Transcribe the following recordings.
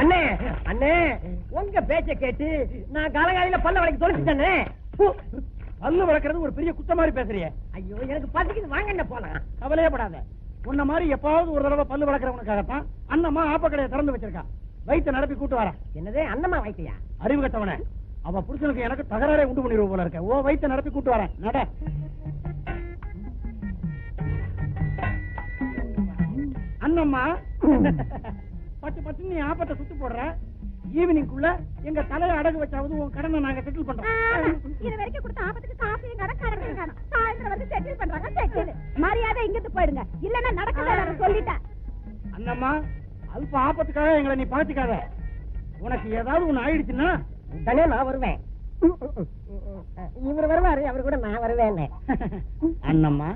அண்ணே அண்ணே உங்க பேச்ச கேட்டு நான் காலகாலையில பல்ல வளைக்க தொலைச்சிட்டேனே. பல்லு வளர்க்கறது ஒரு பெரிய குத்த மாதிரி பேசுறிய. ஐயோ எனக்கு பசிக்குது. வாங்க என்ன போலாம். கவலையே படாத. உன்ன மாதிரி எப்பாவது ஒரு தடவை பல்லு வளர்க்கறவனுக்காகத்தான் அண்ணம்மா ஆப்பக்கடையை திறந்து வச்சிருக்கா. வயிற்ற நடப்பி கூட்டு வர என்னது அண்ணமா வைக்கையா அறிவு கட்டவனே. அவ புருஷனுக்கு எனக்கு தகராறே உண்டு பண்ணிடுவோம் போல இருக்க. ஓ வயிற்ற நடப்பி கூட்டு வரேன். நட. அண்ணம்மா. பட்டு பட்டு நீ ஆப்பத்தை சுத்து போடுற. ஈவினிங்குள்ள எங்க தலையை அடகு வச்சாவது உன் கடனை நாங்க செட்டில் பண்றோம். இது வரைக்கும் கொடுத்த ஆபத்துக்கு காசையும் கணக்காரங்க காணும் சாயந்தரம் வந்து செட்டில் பண்றாங்க செட்டில் மரியாதை இங்கிருந்து போயிடுங்க. இல்லன்னா நடக்கல சொல்லிட்டேன். அண்ணம்மா அல்ப ஆபத்துக்காக எங்களை நீ பாத்துக்காத. உனக்கு ஏதாவது ஒண்ணு ஆயிடுச்சுன்னா உடனே நான் வருவேன். இவர் வருவாரு அவர் கூட நான் வருவேன் அண்ணம்மா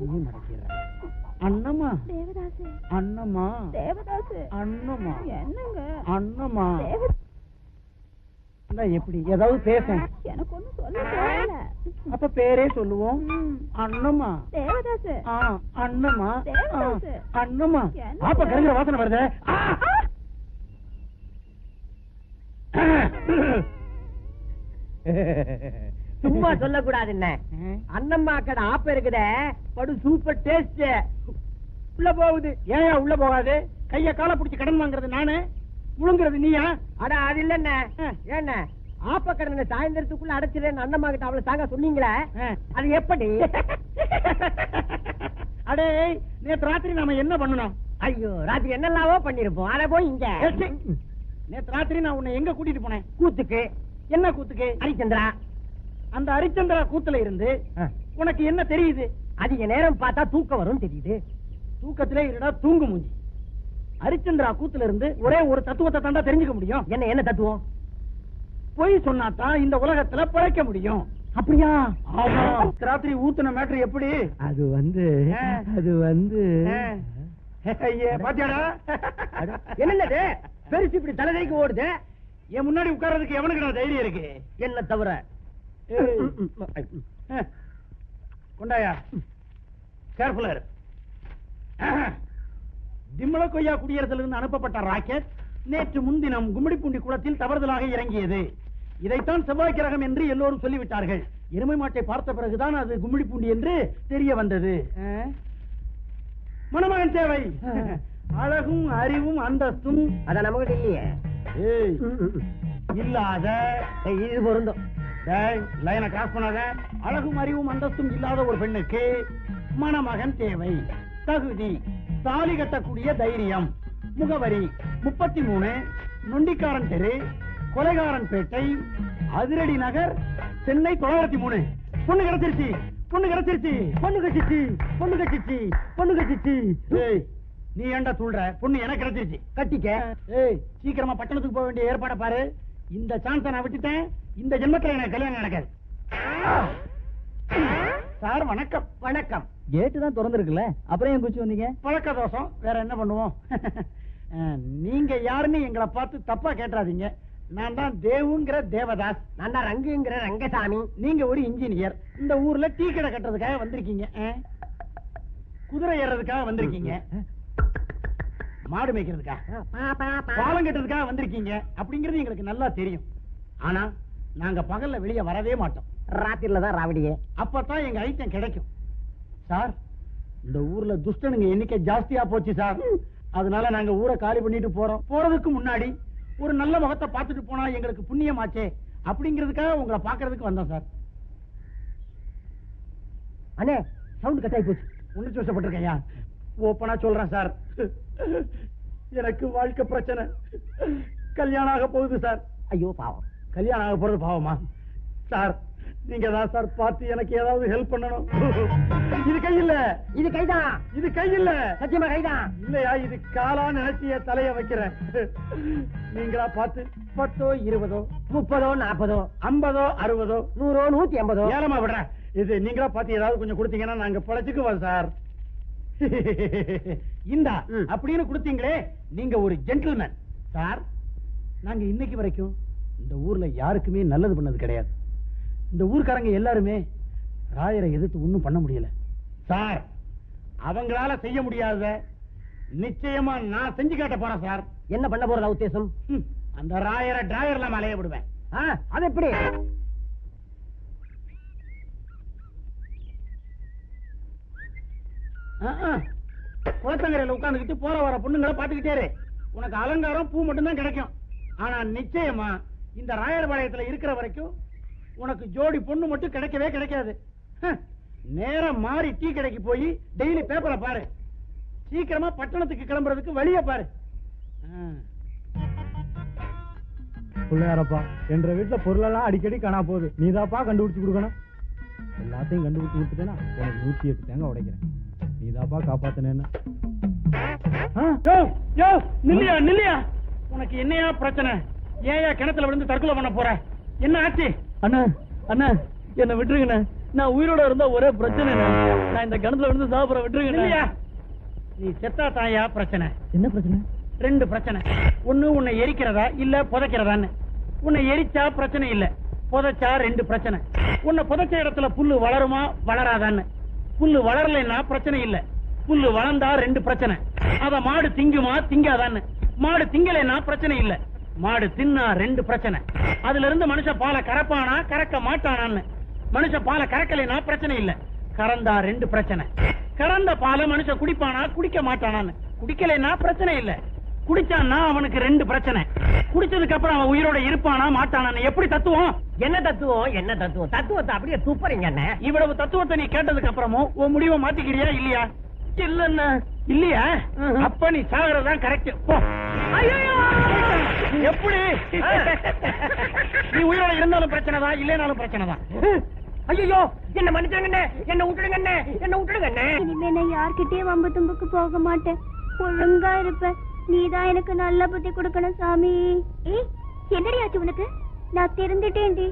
நீ மறைக்கிற அண்ணம்மா தேவதாசு. அண்ணம்மா. தேவதாசு. அண்ணம்மா. என்னங்க? அண்ணம்மா. எப்படி? ஏதாவது பேச எனக்கு ஒண்ணும் சொல்ல அப்ப பேரே சொல்லுவோம். அண்ணம்மா. தேவதாசு. ஆ, அண்ணம்மா. அண்ணம்மா? ஆப்ப கருங்கிற வாசனை வருது. சும்மா சொல்லக்கூடாது என்ன அண்ணம்மா கடை ஆப்ப இருக்குதே. படு சூப்பர் டேஸ்ட் உள்ள போகுது. ஏன் உள்ள போகாது? கைய கால புடிச்சு கடன் வாங்குறது நானு? முழுங்குறது நீயா? அட அது இல்லண்ண. ஏண்ண ஆப்ப கடனை சாயந்தரத்துக்குள்ள அடைச்சிடேன்னு அண்ணம்மா கிட்ட அவளை சாங்க சொன்னீங்களே. அது எப்படி? அடே நேத்து ராத்திரி நாம என்ன பண்ணணும் ஐயோ ராத்திரி என்னெல்லாவோ பண்ணிருப்போம். அத போய் இங்க. நேத்து ராத்திரி நான் உன்னை எங்க கூட்டிட்டு போனேன்? கூத்துக்கு. என்ன கூத்துக்கு? ஹரிச்சந்திரா அந்த ஹரிச்சந்திரா கூத்துல இருந்து. உனக்கு என்ன தெரியுது? அதிக நேரம் பார்த்தா தூக்கம் வரும் தெரியுது. தூக்கத்திலே இருடா தூங்கு மூஞ்சி. ஹரிச்சந்திரா கூத்துல இருந்து ஒரே ஒரு தத்துவத்தை தாண்டா தெரிஞ்சுக்க முடியும். என்ன என்ன தத்துவம்? பொய் சொன்னாதான் இந்த உலகத்துல பிழைக்க முடியும். அப்படியா? ராத்திரி ஊத்துன மேட்ரு எப்படி? அது வந்து. அது வந்து. பாத்தியாடா? என்னது பெருசு இப்படி தலைதைக்கு ஓடுது. என் முன்னாடி உட்கார்றதுக்கு எவனுக்கு நான் தைரியம் இருக்கு? என்ன தவிர. கொண்டாயா கேர்ஃபுல்லா இரு. திம்மல கொய்யா குடியரசுல இருந்து அனுப்பப்பட்ட ராக்கெட் நேற்று முன்தினம் கும்மிடிப்பூண்டி குளத்தில் தவறுதலாக இறங்கியது. இதைத்தான் செவ்வாய் கிரகம் என்று எல்லோரும் சொல்லிவிட்டார்கள். எருமை மாட்டை பார்த்த பிறகுதான் அது கும்மிடிப்பூண்டி என்று தெரிய வந்தது? மணமகன் தேவை. அழகும் அறிவும் அந்தஸ்தும். அத நமக்கு இல்லையே. இல்லாத. இது பொருந்தும். டேய், லைனை கிராஸ் பண்ணாத. அழகும் அறிவும் அந்தஸ்தும் இல்லாத ஒரு பெண்ணுக்கு மணமகன் தேவை. தகுதி தாலி கட்டக்கூடிய தைரியம். முகவரி முப்பத்தி மூணு நொண்டிக்காரன் தெரு கொலைகாரன் பேட்டை அதிரடி நகர் சென்னை தொள்ளாயிரத்தி மூணு. பொண்ணு கிடைச்சிருச்சு பொண்ணு கிடைச்சிருச்சு பொண்ணு கட்சிச்சு பொண்ணு கட்சிச்சு பொண்ணு கட்சிச்சு. நீ ஏன்டா சொல்ற பொண்ணு எனக்கு கிடைச்சிருச்சு. கட்டிக்க. ஏய் சீக்கிரமா பட்டணத்துக்கு போக வேண்டிய ஏற்பாடை பாரு. இந்த சான்ஸ நான் விட்டுட்டேன். இந்த ஜென்மத்துல எனக்கு கல்யாணம் நடக்காது. சார் வணக்கம். வணக்கம். கேட்டு தான் திறந்துருக்குல்ல? அப்புறம் ஏன் குச்சி வந்தீங்க? பழக்க தோஷம். வேற என்ன பண்ணுவோம்? நீங்க யாருன்னு எங்களை பார்த்து தப்பா கேட்டுறாதீங்க. நான் தான் தேவுங்கிற தேவதாஸ். நான் தான் ரங்குங்கிற ரங்கசாமி. நீங்க ஒரு இன்ஜினியர். இந்த ஊர்ல டீ கடை கட்டுறதுக்காக வந்திருக்கீங்க. குதிரை ஏறதுக்காக வந்திருக்கீங்க. மாடு மேய்க்கிறதுக்காக பாலம் கட்டுறதுக்காக வந்திருக்கீங்க. அப்படிங்கிறது எங்களுக்கு நல்லா தெரியும். ஆனா நாங்க பகல்ல வெளிய வரவே மாட்டோம். ராத்திரில தான் ராவடியே. அப்பதான் எங்க ஐட்டம் கிடைக்கும். சார் இந்த ஊர்ல துஷ்டனுங்க எண்ணிக்கை ஜாஸ்தியா போச்சு சார். அதனால நாங்க ஊரை காலி பண்ணிட்டு போறோம். போறதுக்கு முன்னாடி ஒரு நல்ல முகத்தை பார்த்துட்டு போனா எங்களுக்கு புண்ணியமாச்சே அப்படிங்கிறதுக்காக உங்களை பாக்குறதுக்கு வந்தோம் சார். அண்ணே சவுண்ட் கட்டாயி போச்சு. உணர்ச்சி வசப்பட்டிருக்கையா ஓப்பனா சொல்றேன் சார். எனக்கு வாழ்க்கை பிரச்சனை. கல்யாணம் ஆக போகுது சார். ஐயோ பாவம். கல்யாணம் ஆக போறது பாவமா? சார் நீங்க தான் சார் பார்த்து எனக்கு ஏதாவது ஹெல்ப் பண்ணணும். இது கை இல்ல இது கைதான் இது கை இல்ல சத்தியமா கைதான் இல்லையா இது காலா நினைச்சு என் தலைய வைக்கிறேன். நீங்களா பார்த்து. பத்தோ இருபதோ முப்பதோ நாற்பதோ ஐம்பதோ அறுபதோ நூறோ நூத்தி எண்பதோ ஏலமா விடுறேன் இது நீங்களா பார்த்து ஏதாவது கொஞ்சம் கொடுத்தீங்கன்னா நாங்க பழச்சுக்குவோம் சார். இந்தா. அப்படின்னு கொடுத்தீங்களே நீங்க ஒரு ஜென்டில்மேன் சார் நாங்க இன்னைக்கு வரைக்கும் இந்த ஊர்ல யாருக்குமே நல்லது பண்ணது கிடையாது. இந்த ஊர்க்காரங்க எல்லாருமே ராயரை எதிர்த்து ஒண்ணும் பண்ண முடியல. சார் அவங்களால செய்ய முடியாத நிச்சயமா நான் செஞ்சு காட்ட போறேன் சார். என்ன பண்ண போறதா உத்தேசம்? அந்த ராயரை டிராயர்ல மலைய விடுவேன். அது எப்படி? குளத்தங்கரையில உட்காந்துக்கிட்டு போற வர பொண்ணுங்களை பாத்துக்கிட்டே. உனக்கு அலங்காரம் பூ மட்டும்தான் கிடைக்கும். ஆனா நிச்சயமா இந்த ராயர் பாளையத்துல இருக்கிற வரைக்கும் உனக்கு ஜோடி பொண்ணு மட்டும் கிடைக்கவே கிடைக்காது. நேரம் மாறி டீ கடைக்கு போய் டெய்லி பேப்பரை பாரு. சீக்கிரமா பட்டணத்துக்கு கிளம்புறதுக்கு வழிய பாரு. பிள்ளையாரப்பா என்ற வீட்டுல பொருளெல்லாம் அடிக்கடி காணா போகுது. நீதாப்பா கண்டுபிடிச்சு கொடுக்கணும்? எல்லாத்தையும் கண்டுபிடிச்சு கொடுத்துட்டேன்னா உனக்கு நூத்தி எட்டு தேங்காய் உடைக்கிறேன். நீதாப்பா காப்பாத்தினேன்னு நில்லையா நில்லையா. உனக்கு என்னையா பிரச்சனை? ஏயா கிணத்துல விழுந்து தற்கொலை பண்ண போற? என்ன ஆச்சு? அண்ணா அண்ணா என்ன விட்டுருங்கண்ணே. நான் உயிரோட இருந்தா ஒரே பிரச்சனை நான் இந்த கிணத்துல விழுந்து சாப்பிட விட்டுருங்கண்ணே. இல்லையா? நீ செத்தா தாயா பிரச்சனை? என்ன பிரச்சனை? ரெண்டு பிரச்சனை. ஒண்ணு உன்னை எரிக்கிறதா இல்ல புதைக்கிறதான்னு. உன்னை எரிச்சா பிரச்சனை இல்ல. புதைச்சா ரெண்டு பிரச்சனை. உன்னை புதைச்ச இடத்துல புல்லு வளருமா? வளராதான்னு. புல்லு வளரலைன்னா பிரச்சனை இல்ல. புல்லு வளர்ந்தா ரெண்டு பிரச்சனை. அத மாடு திங்குமா? திங்காதான்னு. மாடு திங்கலைன்னா பிரச்சனை இல்ல. மாடு தின்னா ரெண்டு பிரச்சனை. அதுல இருந்து மனுஷன் பாலை கறப்பானா கறக்க மாட்டானான்னு. மனுஷன் பாலை கறக்கலைன்னா பிரச்சனை இல்ல. கறந்தா ரெண்டு பிரச்சனை. கறந்த பாலை மனுஷன் குடிப்பானா குடிக்க மாட்டானான்னு. குடிக்கலைன்னா பிரச்சனை இல்ல. குடிச்சான்னா அவனுக்கு ரெண்டு பிரச்சனை. குடிச்சதுக்கு அப்புறம் அவன் உயிரோட இருப்பானா மாட்டானான்னு எப்படி தத்துவம்? என்ன தத்துவம்? என்ன தத்துவம்? தத்துவத்தை அப்படியே துப்புறீங்க என்ன? இவ்வளவு தத்துவத்தை நீ கேட்டதுக்கு அப்புறமும் உன் முடிவை மாத்திக்கிறியா இல்லையா? இல்லன்னா இல்லையா? அப்ப நீ சாகுறதுதான் கரெக்ட். போ. எப்படி? நீ உயிரோட இருந்தாலும் பிரச்சனை தான் இல்லைனாலும் பிரச்சனை தான் ஐயோ என்ன மன்னிச்சுடுங்க என்ன விட்டுடுங்க என்ன விட்டுடுங்க. இனிமே நான் யார்கிட்டயும் வம்பு தும்புக்கு போக மாட்டேன். ஒழுங்கா இருப்பேன் நீதான் எனக்கு நல்ல புத்தி கொடுக்கணும் சாமி. ஏய் என்னடி ஆச்சு உனக்கு? நான் திருந்துட்டேன்டி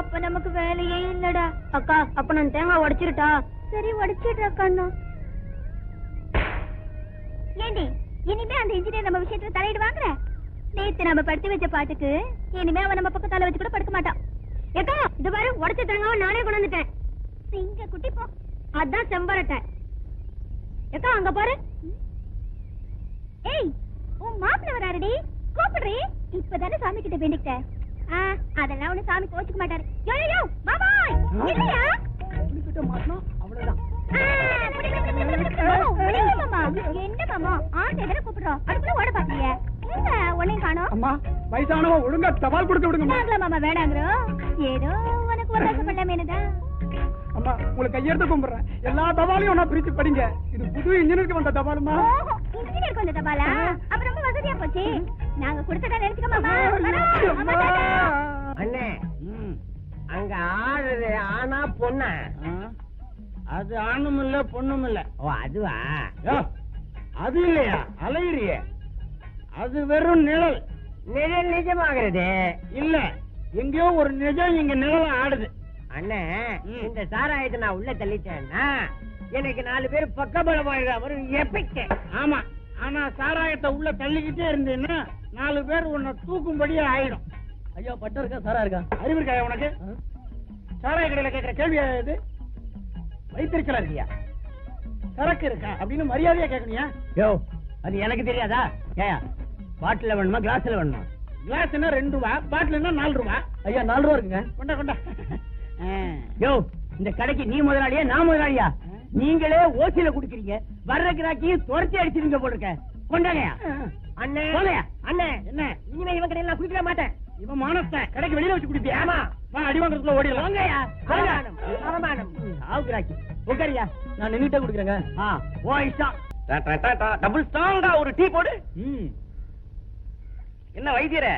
அப்ப நமக்கு வேலையே இல்லடா. அக்கா அப்ப நான் தேங்காய் உடைச்சிருட்டா? சரி உடைச்சிடுறா கண்ணா ஏண்டி? இனிமே அந்த இன்ஜினியர் நம்ம விஷயத்துல தலையிடு வாங்குற நேத்து நம்ம படுத்து வச்ச பாட்டுக்கு இனிமே அவன் நம்ம பக்கம் தலை வச்சு கூட படுக்க மாட்டான். ஏக்கா இது பாரு உடைச்ச தேங்காவை நானே கொண்டு வந்துட்டேன். சிங்க குட்டி போ. அதான் செம்பரட்டை. ஏக்கா அங்க பாரு. ஏய் உன் மாப்பிள்ள வராருடி. கூப்பிடுறி. இப்பதானே சாமி கிட்ட வேண்டிக்கிட்ட. அதெல்லாம் ஒண்ணு சாமி கோச்சுக்க மாட்டாரு. யோ யோ, இல்லையா? என்ன மாமா ஆண்டு எதிர கூப்பிடுறோம் அதுக்குள்ள ஓட பாக்கலையே என்ன உன்னையும் காணோம் அம்மா வயசானவ ஒழுங்கா தபால் கொடுக்க விடுங்கம்மா. நாங்களா மாமா வேணாங்கிறோம் ஏதோ உனக்கு ஒரு பண்ணலாமேனுதான் அம்மா உங்களுக்கு கையெடுத்து கும்பிடுறேன். எல்லா தபாலையும் ஒன்னா பிரிச்சு படிங்க. இது புது இன்ஜினியருக்கு வந்த தபாலுமா? ஓஹோ, இன்ஜினியர் கொஞ்சம் தபாலா அப்ப ரொம்ப வசதியா போச்சு நாங்க கொடுத்ததா நினைச்சுக்க மாமா. அண்ணே அங்க ஆடுறது ஆனா பொண்ணா. அது ஆணும் இல்ல பொண்ணும் இல்ல. ஓ அதுவா? அது இல்லையா? அலையிறிய. அது வெறும் நிழல். நிழல் நிஜமாகிறது. இல்ல எங்கேயோ ஒரு நிஜம் இங்க நிழல ஆடுது. அண்ணே. இந்த சாராயத்தை நான் உள்ள தள்ளிட்டேன்னா எனக்கு நாலு பேர் பக்கபலம் வரும் எப்பிக்க. ஆமா ஆனா சாராயத்தை உள்ள தள்ளிக்கிட்டே இருந்தேன்னா நாலு பேர் உன்னை தூக்கும்படியே ஆயிடும். ஐயா பட்டம் இருக்கா சாரா இருக்கா? அறிவு இருக்காயா உனக்கு? சாராய கடையில கேட்கிற கேள்வியா இது? வைத்திருச்சலா இருக்கியா சரக்கு இருக்கா? அப்படின்னு மரியாதையா கேட்கணியா யோ அது எனக்கு தெரியாதா? ஏயா பாட்டில் வேணுமா கிளாஸ்ல வேணுமா? கிளாஸ்னா ரெண்டு ரூபா பாட்டில்னா நாலு ரூபா. ஐயா நாலு ரூபா இருக்குங்க. கொண்டா கொண்டா. யோ இந்த கடைக்கு நீ முதலாளியா நான் முதலாளியா? நீங்களே ஓசியில குடுக்குறீங்க. வர்ற கிராக்கி துரத்தி அடிச்சிருங்க போல இருக்க கொண்டாங்கயா அண்ணே. அண்ணே. என்ன? இனிமே இவன் கடையில நான் குடிக்க மாட்டேன். இவன் மானஸ்த கடைக்கு வெளியில வச்சு குடிப்பியா? ஆமா. வா அடி வாங்குறதுக்குள்ள ஓடிடலாம். நான் நின்னுட்டே குடிக்கிறேங்க. ஆ ஓ இஷ்டம் டபுள் ஸ்ட்ராங்கா ஒரு டீ போடு. என்ன வைத்தியர?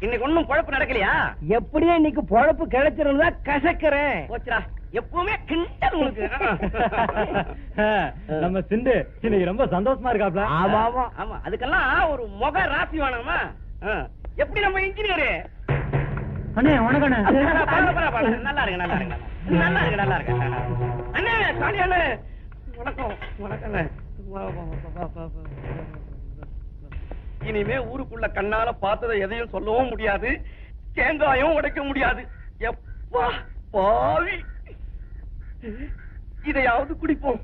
இன்னைக்கு ஒண்ணும் நடக்கலையா? எப்படியே இன்னைக்கு பொழப்பு கிடைச்சிருந்தா கசக்கிறேன். போச்சுடா. எப்பவுமே கிண்டல் உங்களுக்கு. நம்ம சிண்டு இன்னைக்கு ரொம்ப சந்தோஷமா இருக்காப்ல. ஆமா ஆமா. ஆமா. அதுக்கெல்லாம் ஒரு முக ராசி வேணாமா. எப்படி நம்ம இன்ஜினியரு அண்ணே வணக்கம் நல்லா இருக்கு நல்லா இருக்கு நல்லா இருக்கு நல்லா இருக்கு அண்ணே சாணி அண்ணே வணக்கம் வணக்கம் அண்ணே. இனிமே ஊருக்குள்ள கண்ணால பார்த்ததை எதையும் சொல்லவும் முடியாது தேங்காயும் உடைக்க முடியாது எப்பா பாவி இதையாவது குடிப்போம்